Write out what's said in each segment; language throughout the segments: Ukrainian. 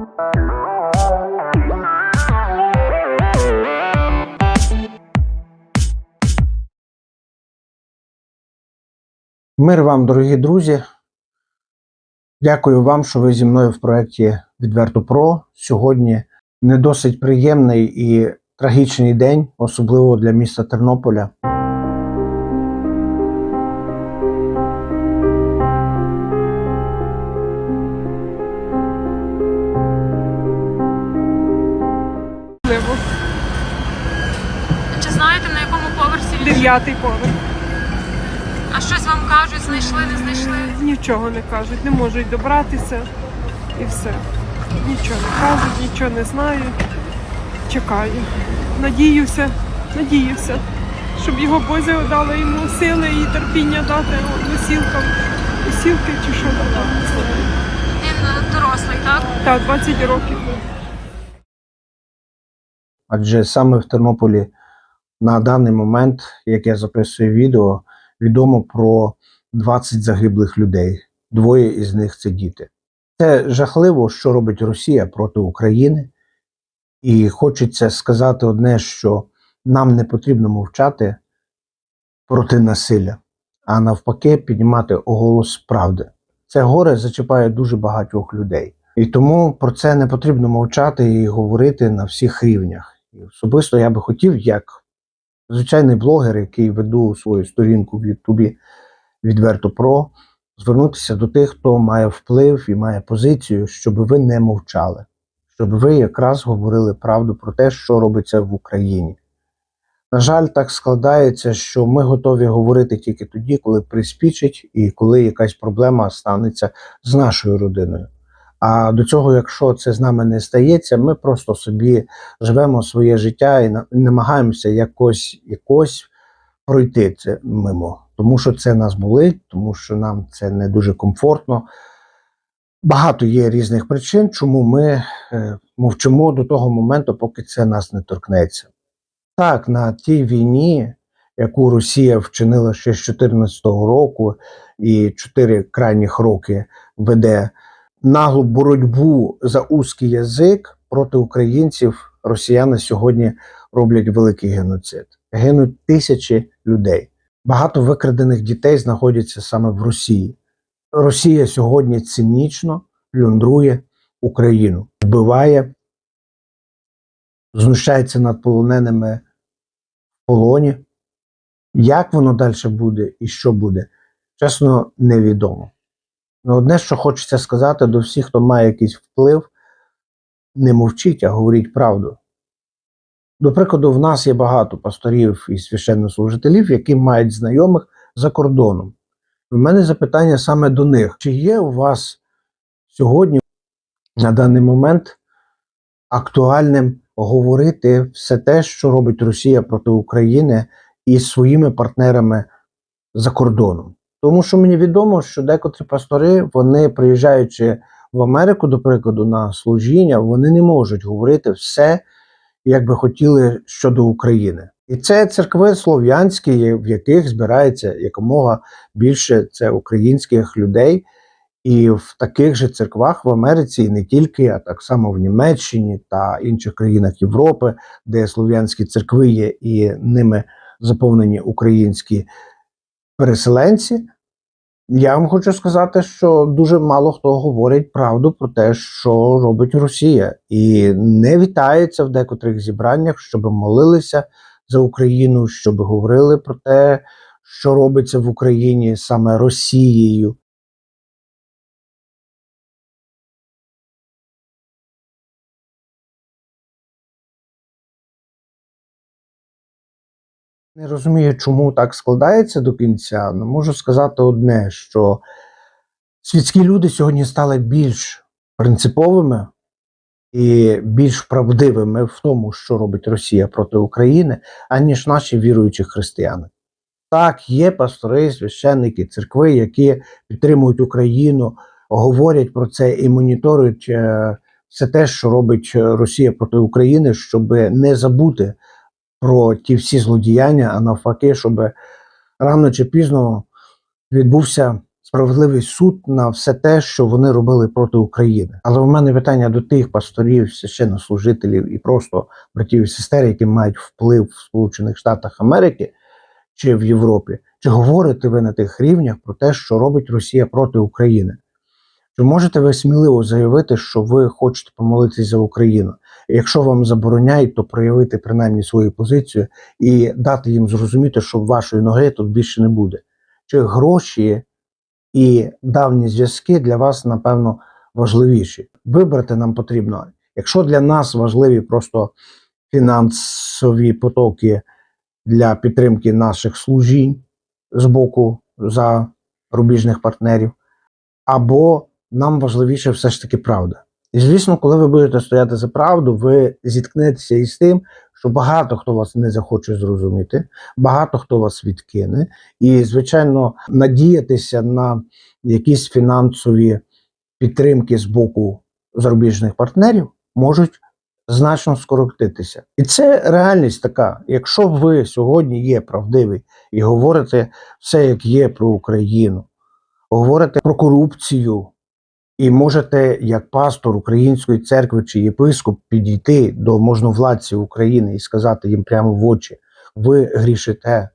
Мир вам, дорогі друзі. Дякую вам, що ви зі мною в проєкті Відверто Про. Сьогодні не досить приємний і трагічний день, особливо для міста Тернополя. Кажуть, не можуть добратися і все. Нічого не кажуть, нічого не знають. Чекаю. Надіюся, надіюся, щоб його Бозя дала йому сили і терпіння дати весілкам. Весілки чи що знаю. Він е, дорослий, так? Так, 20 років. Адже саме в Тернополі на даний момент, як я записую відео, відомо про 20 загиблих людей. Двоє із них це діти. Це жахливо, що робить Росія проти України. І хочеться сказати одне, що нам не потрібно мовчати проти насилля, а навпаки, піднімати голос правди. Це горе зачіпає дуже багатьох людей. І тому про це не потрібно мовчати і говорити на всіх рівнях. І особисто я би хотів, як звичайний блогер, який веду свою сторінку в Ютубі відверто про, звернутися до тих, хто має вплив і має позицію, щоб ви не мовчали, щоб ви якраз говорили правду про те, що робиться в Україні. На жаль, так складається, що ми готові говорити тільки тоді, коли приспічить і коли якась проблема станеться з нашою родиною. А до цього, якщо це з нами не стається, ми просто собі живемо своє життя і намагаємося якось, якось пройти це мимо, тому що це нас болить, тому що нам це не дуже комфортно. Багато є різних причин, чому ми е, мовчимо до того моменту, поки це нас не торкнеться. Так, на тій війні, яку Росія вчинила ще з 2014 року і чотири крайніх роки веде наглу боротьбу за узкий язик проти українців, росіяни сьогодні роблять великий геноцид. Гинуть тисячі людей. Багато викрадених дітей знаходяться саме в Росії. Росія сьогодні цинічно плюндрує Україну, вбиває, знущається над полоненими в полоні. Як воно далі буде і що буде, чесно, невідомо. Ну, одне, що хочеться сказати до всіх, хто має якийсь вплив, не мовчіть, а говоріть правду. До прикладу, в нас є багато пасторів і священнослужителів, які мають знайомих за кордоном. У мене запитання саме до них: чи є у вас сьогодні на даний момент актуальним говорити все те, що робить Росія проти України із своїми партнерами за кордоном? Тому що мені відомо, що декотрі пастори, вони приїжджаючи в Америку, до прикладу, на служіння, вони не можуть говорити все, як би хотіли щодо України. І це церкви слов'янські, в яких збирається якомога більше це українських людей. І в таких же церквах в Америці, і не тільки, а так само в Німеччині та інших країнах Європи, де слов'янські церкви є і ними заповнені українські переселенці. Я вам хочу сказати, що дуже мало хто говорить правду про те, що робить Росія, і не вітається в декотрих зібраннях, щоб молилися за Україну, щоб говорили про те, що робиться в Україні саме Росією. Не розумію, чому так складається до кінця. але можу сказати одне: що світські люди сьогодні стали більш принциповими і більш правдивими в тому, що робить Росія проти України, аніж наші віруючі християни. Так, є пастори, священники, церкви, які підтримують Україну, говорять про це і моніторують е, все те, що робить Росія проти України, щоб не забути про ті всі злодіяння, а навпаки, щоб рано чи пізно відбувся справедливий суд на все те, що вони робили проти України. Але в мене питання до тих пасторів, священнослужителів і просто братів і сестер, які мають вплив в Сполучених Штатах Америки чи в Європі. Чи говорите ви на тих рівнях про те, що робить Росія проти України? Чи можете ви сміливо заявити, що ви хочете помолитися за Україну? Якщо вам забороняють, то проявити принаймні свою позицію і дати їм зрозуміти, що вашої ноги тут більше не буде. Чи гроші і давні зв'язки для вас, напевно, важливіші? Вибрати нам потрібно. Якщо для нас важливі просто фінансові потоки для підтримки наших служінь з боку зарубіжних партнерів, або нам важливіше все ж таки правда. І звісно, коли ви будете стояти за правду, ви зіткнетеся із тим, що багато хто вас не захоче зрозуміти, багато хто вас відкине, і, звичайно, надіятися на якісь фінансові підтримки з боку зарубіжних партнерів можуть значно скоротитися. І це реальність така. Якщо ви сьогодні є правдивий і говорите все, як є про Україну, говорите про корупцію, і можете, як пастор Української церкви чи єпископ, підійти до можновладців України і сказати їм прямо в очі: ви грішите,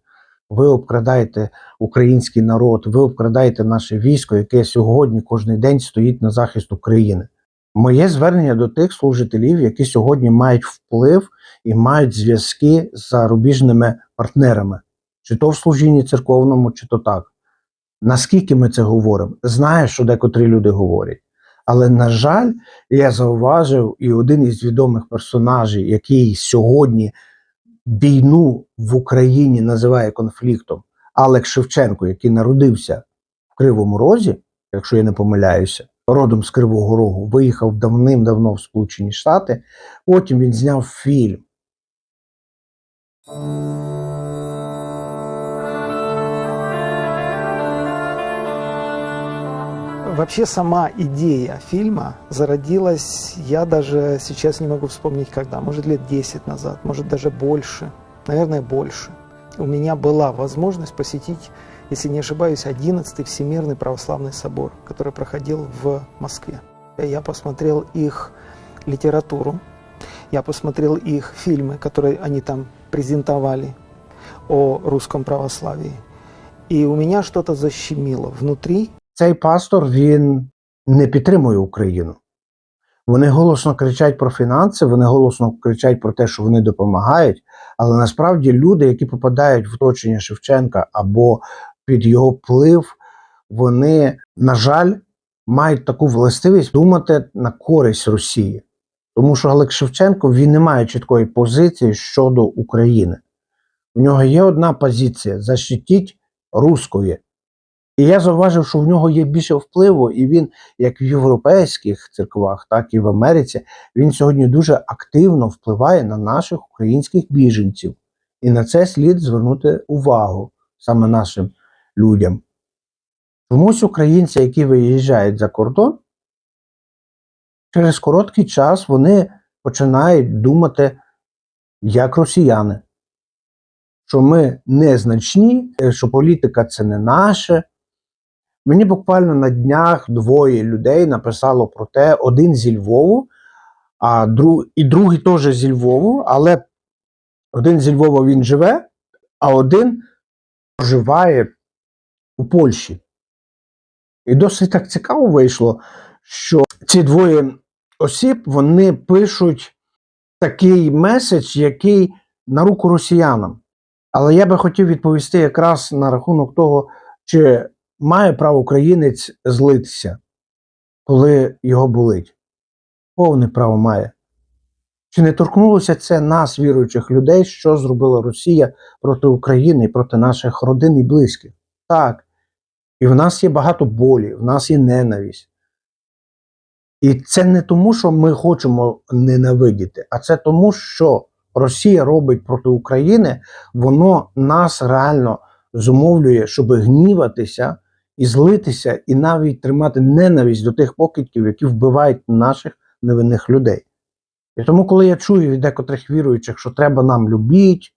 ви обкрадаєте український народ, ви обкрадаєте наше військо, яке сьогодні кожен день стоїть на захист України. Моє звернення до тих служителів, які сьогодні мають вплив і мають зв'язки з зарубіжними партнерами, чи то в служінні церковному, чи то так. Наскільки ми це говоримо? Знаю, що декотрі люди говорять. Але, на жаль, я зауважив, і один із відомих персонажів, який сьогодні війну в Україні називає конфліктом, Алекс Шевченко, який народився в Кривому Розі, якщо я не помиляюся, родом з Кривого Рогу, виїхав давним-давно в Сполучені Штати. Потім він зняв фільм. Вообще сама идея фильма зародилась, я даже сейчас не могу вспомнить когда, может лет 10 назад, может даже больше, наверное больше. У меня была возможность посетить, если не ошибаюсь, 11-й Всемирный Православный Собор, который проходил в Москве. Я посмотрел их литературу, я посмотрел их фильмы, которые они там презентовали о русском православии. И у меня что-то защемило внутри, Цей пастор він не підтримує Україну. Вони голосно кричать про фінанси, вони голосно кричать про те, що вони допомагають. Але насправді люди, які попадають в оточення Шевченка або під його вплив, вони, на жаль, мають таку властивість думати на користь Росії. Тому що Олег Шевченко він не має чіткої позиції щодо України. У нього є одна позиція: защитіть русської. І я зауважив, що в нього є більше впливу, і він, як в європейських церквах, так і в Америці, він сьогодні дуже активно впливає на наших українських біженців. І на це слід звернути увагу саме нашим людям. Чомусь українці, які виїжджають за кордон, через короткий час вони починають думати як росіяни, що ми незначні, що політика це не наше. Мені буквально на днях двоє людей написало про те: один зі Львову, а друг, і другий теж зі Львову, але один зі Львова він живе, а один проживає у Польщі. І досить так цікаво вийшло, що ці двоє осіб вони пишуть такий меседж, який на руку росіянам. Але я би хотів відповісти якраз на рахунок того, чи має право українець злитися, коли його болить. Повне право має. Чи не торкнулося це нас, віруючих людей, що зробила Росія проти України проти наших родин і близьких? Так. І в нас є багато болі, в нас є ненависть. І це не тому, що ми хочемо ненавидіти, а це тому, що Росія робить проти України, воно нас реально зумовлює, щоб гніватися і злитися, і навіть тримати ненависть до тих покидьків, які вбивають наших невинних людей. І тому, коли я чую від декотрих віруючих, що треба нам любити,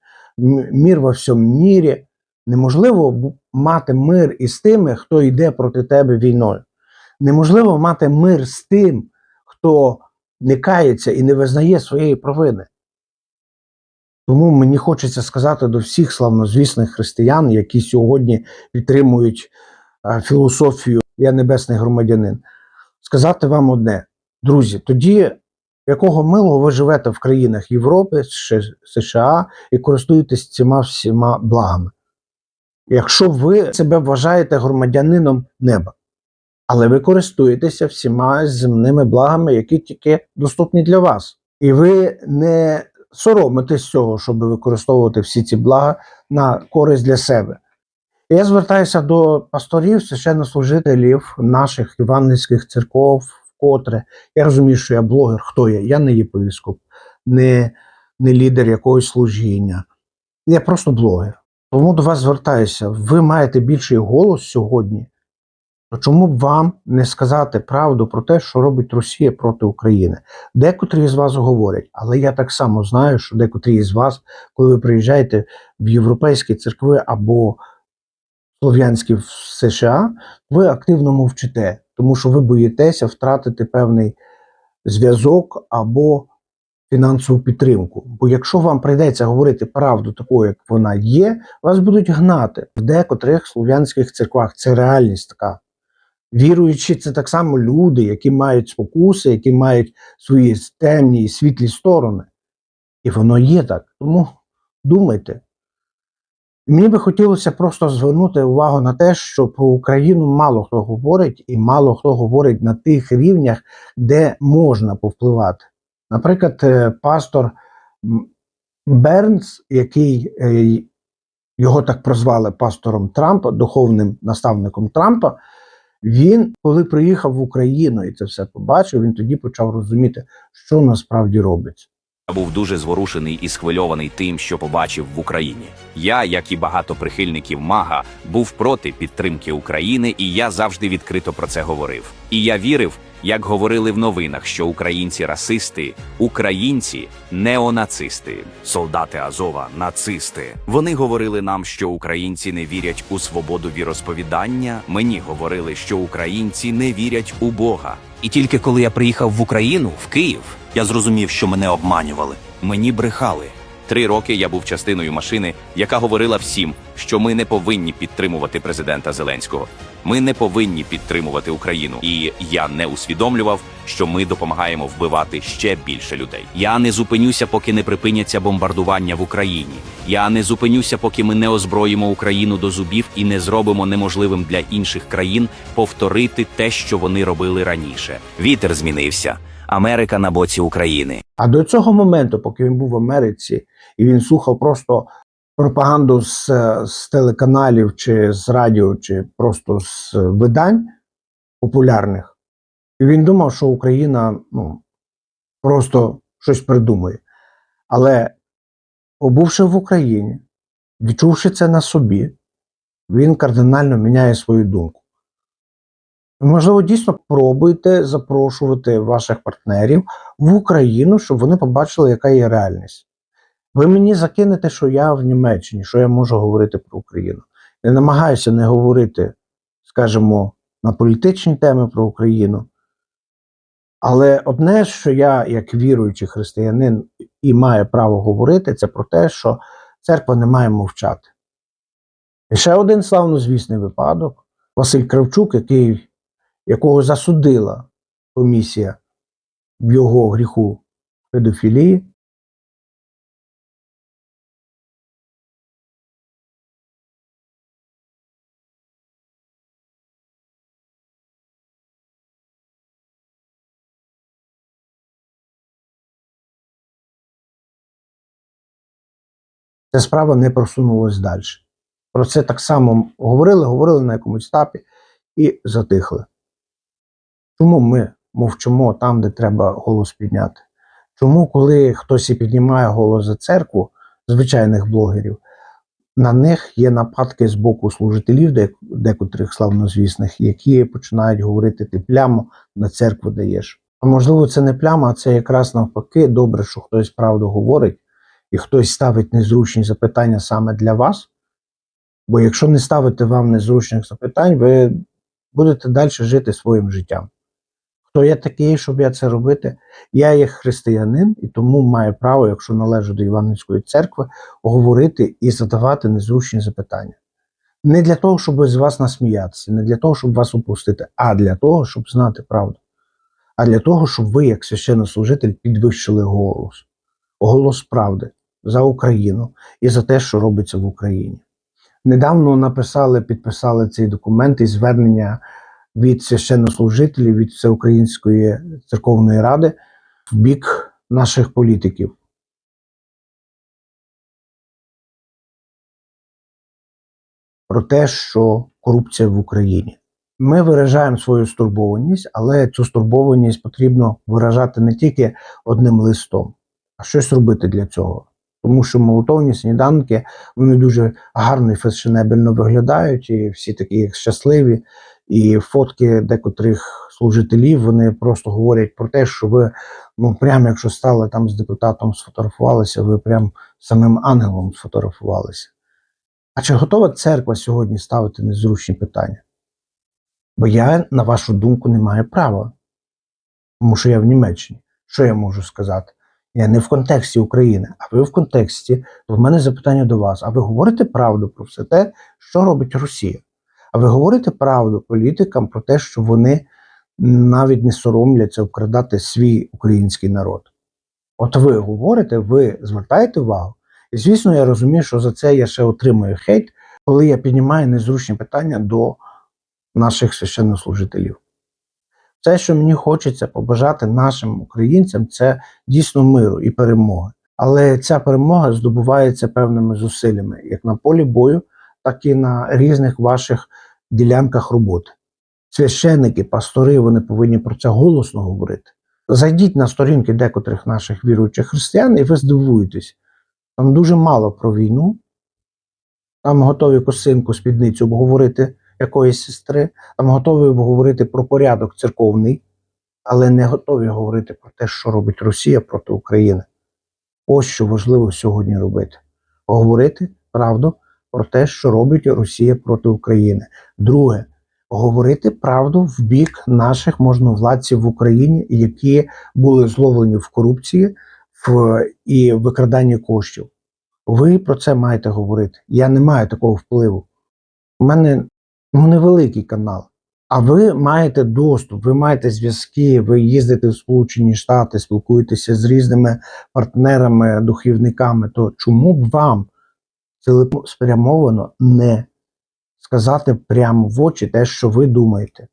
мір во всьому мірі, Неможливо мати мир із тими, хто йде проти тебе війною. Неможливо мати мир з тим, хто не кається і не визнає своєї провини. Тому мені хочеться сказати до всіх славнозвісних християн, які сьогодні підтримують філософію Я небесний громадянин, сказати вам одне, друзі, тоді якого милого ви живете в країнах Європи, США і користуєтесь цими всіма благами. Якщо ви себе вважаєте громадянином неба, але ви користуєтеся всіма земними благами, які тільки доступні для вас. І ви не соромитесь цього, щоб використовувати всі ці блага на користь для себе. Я звертаюся до пасторів, священнослужителів наших івангельських церков, вкотре. Я розумію, що я блогер, хто я? Я не єпископ, не, не лідер якогось служіння. Я просто блогер. Тому до вас звертаюся. Ви маєте більший голос сьогодні. То чому б вам не сказати правду про те, що робить Росія проти України? Декотрі з вас говорять, але я так само знаю, що декотрі з вас, коли ви приїжджаєте в європейські церкви або слов'янські в США, ви активно мовчите, тому що ви боїтеся втратити певний зв'язок або фінансову підтримку. Бо якщо вам прийдеться говорити правду такою, як вона є, вас будуть гнати в декотрих слов'янських церквах. Це реальність така. Віруючі, це так само люди, які мають спокуси, які мають свої темні і світлі сторони. І воно є так. Тому думайте. Мені би хотілося просто звернути увагу на те, що про Україну мало хто говорить, і мало хто говорить на тих рівнях, де можна повпливати. Наприклад, е, пастор Бернс, який е, його так прозвали пастором Трампа, духовним наставником Трампа, він, коли приїхав в Україну і це все побачив, він тоді почав розуміти, що насправді робиться. Був дуже зворушений і схвильований тим, що побачив в Україні. Я, як і багато прихильників Мага, був проти підтримки України, і я завжди відкрито про це говорив. І я вірив, як говорили в новинах, що українці расисти, українці неонацисти, солдати Азова, нацисти. Вони говорили нам, що українці не вірять у свободу віросповідання. Мені говорили, що українці не вірять у Бога. І тільки коли я приїхав в Україну, в Київ, я зрозумів, що мене обманювали. Мені брехали. Три роки я був частиною машини, яка говорила всім, що ми не повинні підтримувати президента Зеленського. Ми не повинні підтримувати Україну. І я не усвідомлював, що ми допомагаємо вбивати ще більше людей. Я не зупинюся, поки не припиняться бомбардування в Україні. Я не зупинюся, поки ми не озброїмо Україну до зубів і не зробимо неможливим для інших країн повторити те, що вони робили раніше. Вітер змінився. Америка на боці України. А до цього моменту, поки він був в Америці, і він слухав просто пропаганду з, з телеканалів, чи з радіо, чи просто з видань популярних, і він думав, що Україна ну, просто щось придумує. Але, побувши в Україні, відчувши це на собі, він кардинально міняє свою думку. Можливо, дійсно пробуйте запрошувати ваших партнерів в Україну, щоб вони побачили, яка є реальність. Ви мені закинете, що я в Німеччині, що я можу говорити про Україну. Я намагаюся не говорити, скажімо, на політичні теми про Україну. Але одне, що я, як віруючий християнин, і маю право говорити, це про те, що церква не має мовчати. І ще один славнозвісний випадок: Василь Кравчук, який якого засудила комісія в його гріху педофілії. Ця справа не просунулась далі. Про це так само говорили, говорили на якомусь етапі і затихли. Чому ми мовчимо там, де треба голос підняти? Чому, коли хтось і піднімає голос за церкву, звичайних блогерів, на них є нападки з боку служителів, декотрих славнозвісних, які починають говорити: ти пляму на церкву даєш. А можливо, це не пляма, а це якраз навпаки добре, що хтось правду говорить, і хтось ставить незручні запитання саме для вас, Бо якщо не ставити вам незручних запитань, ви будете далі жити своїм життям. Хто я такий, щоб я це робити? Я є християнин і тому маю право, якщо належу до Івангельської церкви, говорити і задавати незручні запитання. Не для того, щоб з вас насміятися, не для того, щоб вас опустити, а для того, щоб знати правду. А для того, щоб ви, як священнослужитель, підвищили голос. Голос правди за Україну і за те, що робиться в Україні. Недавно написали, підписали цей документ і звернення від священнослужителів від Всеукраїнської церковної ради в бік наших політиків. Про те, що корупція в Україні. Ми виражаємо свою стурбованість, але цю стурбованість потрібно виражати не тільки одним листом, а щось робити для цього. Тому що молотовні сніданки вони дуже гарно і фешенебельно виглядають, і всі такі щасливі. І фотки декотрих служителів вони просто говорять про те, що ви, ну прямо якщо стали там з депутатом сфотографувалися, ви прям самим ангелом сфотографувалися. А чи готова церква сьогодні ставити незручні питання? Бо я, на вашу думку, не маю права. Тому що я в Німеччині. Що я можу сказати? Я не в контексті України, а ви в контексті. То в мене запитання до вас: а ви говорите правду про все те, що робить Росія? А ви говорите правду політикам про те, що вони навіть не соромляться вкрадати свій український народ? От ви говорите, ви звертаєте увагу. І звісно, я розумію, що за це я ще отримую хейт, коли я піднімаю незручні питання до наших священнослужителів. Все, що мені хочеться побажати нашим українцям, це дійсно миру і перемоги. Але ця перемога здобувається певними зусиллями, як на полі бою, так і на різних ваших ділянках роботи. Священники, пастори, вони повинні про це голосно говорити. Зайдіть на сторінки декотрих наших віруючих християн, і ви здивуєтесь. Там дуже мало про війну, там готові косинку, спідницю обговорити якоїсь сестри, там готові обговорити про порядок церковний, але не готові говорити про те, що робить Росія проти України. Ось що важливо сьогодні робити: говорити правду про те, що робить Росія проти України. Друге, говорити правду в бік наших можновладців в Україні, які були зловлені в корупції в, і викраданні коштів. Ви про це маєте говорити. Я не маю такого впливу. У мене ну, невеликий канал. А ви маєте доступ, ви маєте зв'язки, ви їздите в Сполучені Штати, спілкуєтеся з різними партнерами, духовниками. То чому б вам цілеспрямовано не сказати прямо в очі те, що ви думаєте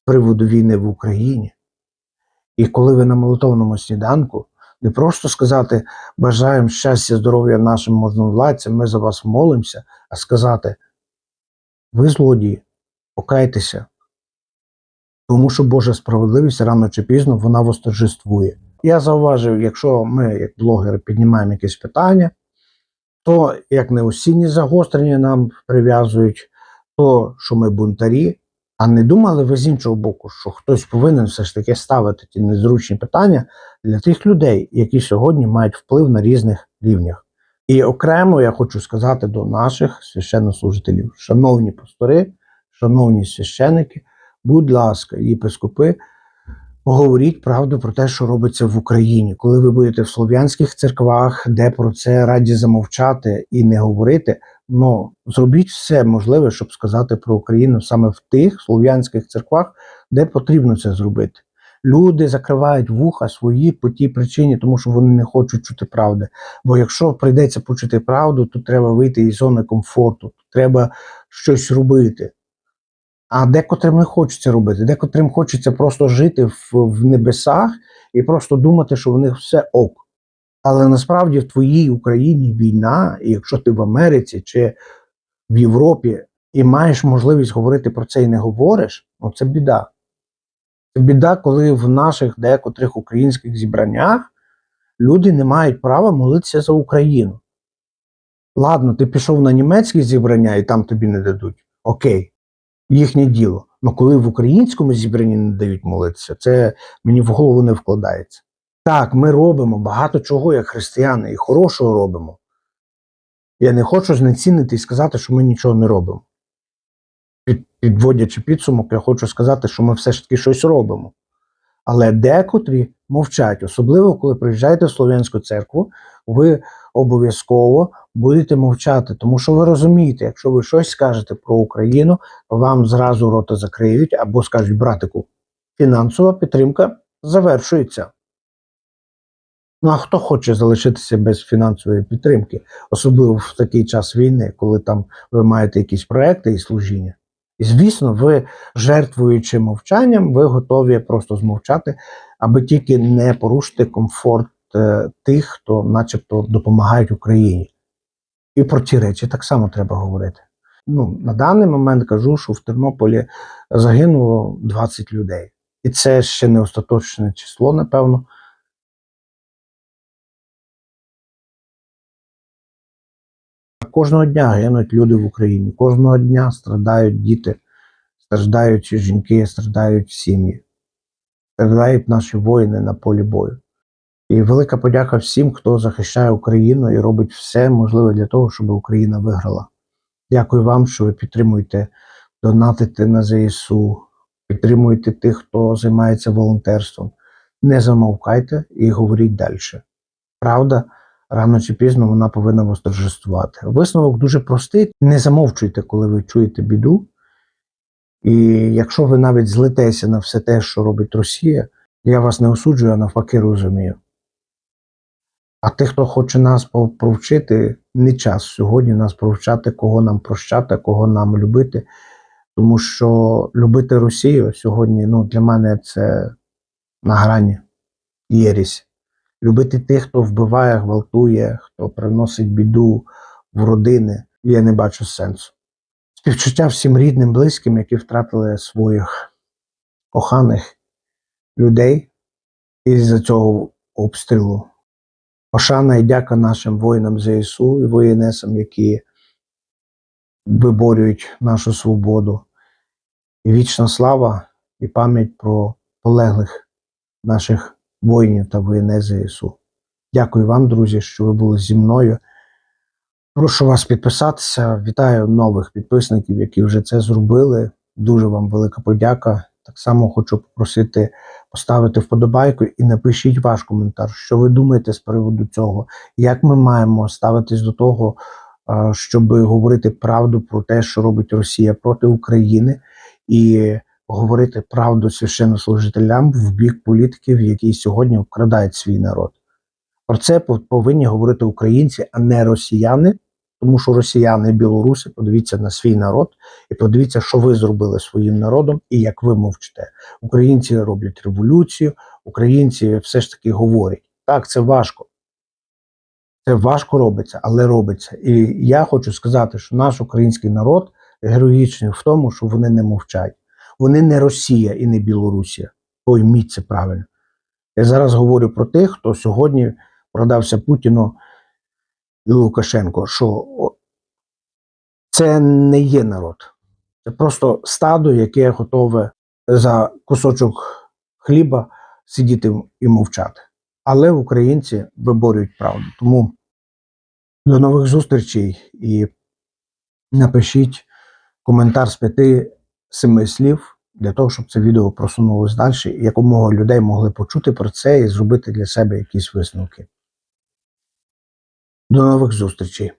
з приводу війни в Україні? І коли ви на молотовному сніданку, не просто сказати бажаємо щастя, здоров'я нашим можновладцям, ми за вас молимося, а сказати ви злодії, покайтеся. Тому що Божа справедливість рано чи пізно вона восторжествує. Я зауважив, якщо ми, як блогери, піднімаємо якесь питання, то як не осінні загострення нам прив'язують, то що ми бунтарі. А не думали ви з іншого боку, що хтось повинен все ж таки ставити ті незручні питання для тих людей, які сьогодні мають вплив на різних рівнях. І окремо я хочу сказати до наших священнослужителів, шановні пастори, шановні священики, будь ласка, єпископи, говоріть правду про те, що робиться в Україні. Коли ви будете в слов'янських церквах, де про це раді замовчати і не говорити, ну зробіть все можливе, щоб сказати про Україну саме в тих слов'янських церквах, де потрібно це зробити. Люди закривають вуха свої по тій причині, тому що вони не хочуть чути правди. Бо якщо прийдеться почути правду, то треба вийти із зони комфорту, треба щось робити. А декотрим не хочеться робити, декотрим хочеться просто жити в, в небесах і просто думати, що в них все ок. Але насправді в твоїй Україні війна, і якщо ти в Америці чи в Європі і маєш можливість говорити про це і не говориш, ну це біда. Біда, коли в наших декотрих українських зібраннях люди не мають права молитися за Україну. Ладно, ти пішов на німецькі зібрання і там тобі не дадуть. Окей, їхнє діло. Але коли в українському зібранні не дають молитися, це мені в голову не вкладається. Так, ми робимо багато чого, як християни, і хорошого робимо. Я не хочу знецінити і сказати, що ми нічого не робимо. Під, підводячи підсумок, я хочу сказати, що ми все ж таки щось робимо. Але декотрі мовчать, особливо коли приїжджаєте в Слов'янську церкву, ви обов'язково будете мовчати, тому що ви розумієте, якщо ви щось скажете про Україну, вам зразу рота закриють або скажуть, братику, фінансова підтримка завершується. Ну а хто хоче залишитися без фінансової підтримки, особливо в такий час війни, коли там ви маєте якісь проекти і служіння? І звісно, ви, жертвуючи мовчанням, ви готові просто змовчати, аби тільки не порушити комфорт е, тих, хто, начебто, допомагають Україні. І про ті речі так само треба говорити. Ну, на даний момент кажу, що в Тернополі загинуло 20 людей. І це ще не остаточне число, напевно. Кожного дня гинуть люди в Україні, кожного дня страдають діти, страждають жінки, страждають сім'ї, страдають наші воїни на полі бою. І велика подяка всім, хто захищає Україну і робить все можливе для того, щоб Україна виграла. Дякую вам, що ви підтримуєте, донатите на ЗСУ, підтримуєте тих, хто займається волонтерством. Не замовкайте і говоріть далі. Правда, рано чи пізно вона повинна восторжествувати. Висновок дуже простий: не замовчуйте, коли ви чуєте біду. І якщо ви навіть злитеся на все те, що робить Росія, я вас не осуджую, а навпаки розумію. А тих, хто хоче нас провчити, не час сьогодні нас провчати, кого нам прощати, кого нам любити. Тому що любити Росію сьогодні ну, для мене це на грані єресь. Любити тих, хто вбиває, гвалтує, хто приносить біду в родини, я не бачу сенсу. Співчуття всім рідним, близьким, які втратили своїх коханих людей із-за цього обстрілу. Пошана і дяка нашим воїнам ЗСУ і воєнесам, які виборюють нашу свободу. І вічна слава і пам'ять про полеглих наших воїнів та воєнез ЗСУ. Дякую вам, друзі, що ви були зі мною. Прошу вас підписатися. Вітаю нових підписників, які вже це зробили. Дуже вам велика подяка. Так само хочу попросити поставити вподобайку і напишіть ваш коментар, що ви думаєте з приводу цього, як ми маємо ставитись до того, щоб говорити правду про те, що робить Росія проти України, і говорити правду священнослужителям в бік політиків, які сьогодні вкрадають свій народ. Про це повинні говорити українці, а не росіяни, тому що росіяни і білоруси подивіться на свій народ і подивіться, що ви зробили своїм народом і як ви мовчите. Українці роблять революцію, українці все ж таки говорять. Так, це важко. Це важко робиться, але робиться. І я хочу сказати, що наш український народ героїчний в тому, що вони не мовчать. Вони не Росія і не Білорусія. Пойміть це правильно. Я зараз говорю про тих, хто сьогодні продався Путіну і Лукашенко, що це не є народ. Це просто стадо, яке готове за кусочок хліба сидіти і мовчати. Але українці виборюють правду. Тому до нових зустрічей і напишіть коментар з п'яти-семи слів для того, щоб це відео просунулося далі, якомога людей могли почути про це і зробити для себе якісь висновки. До нових зустрічей!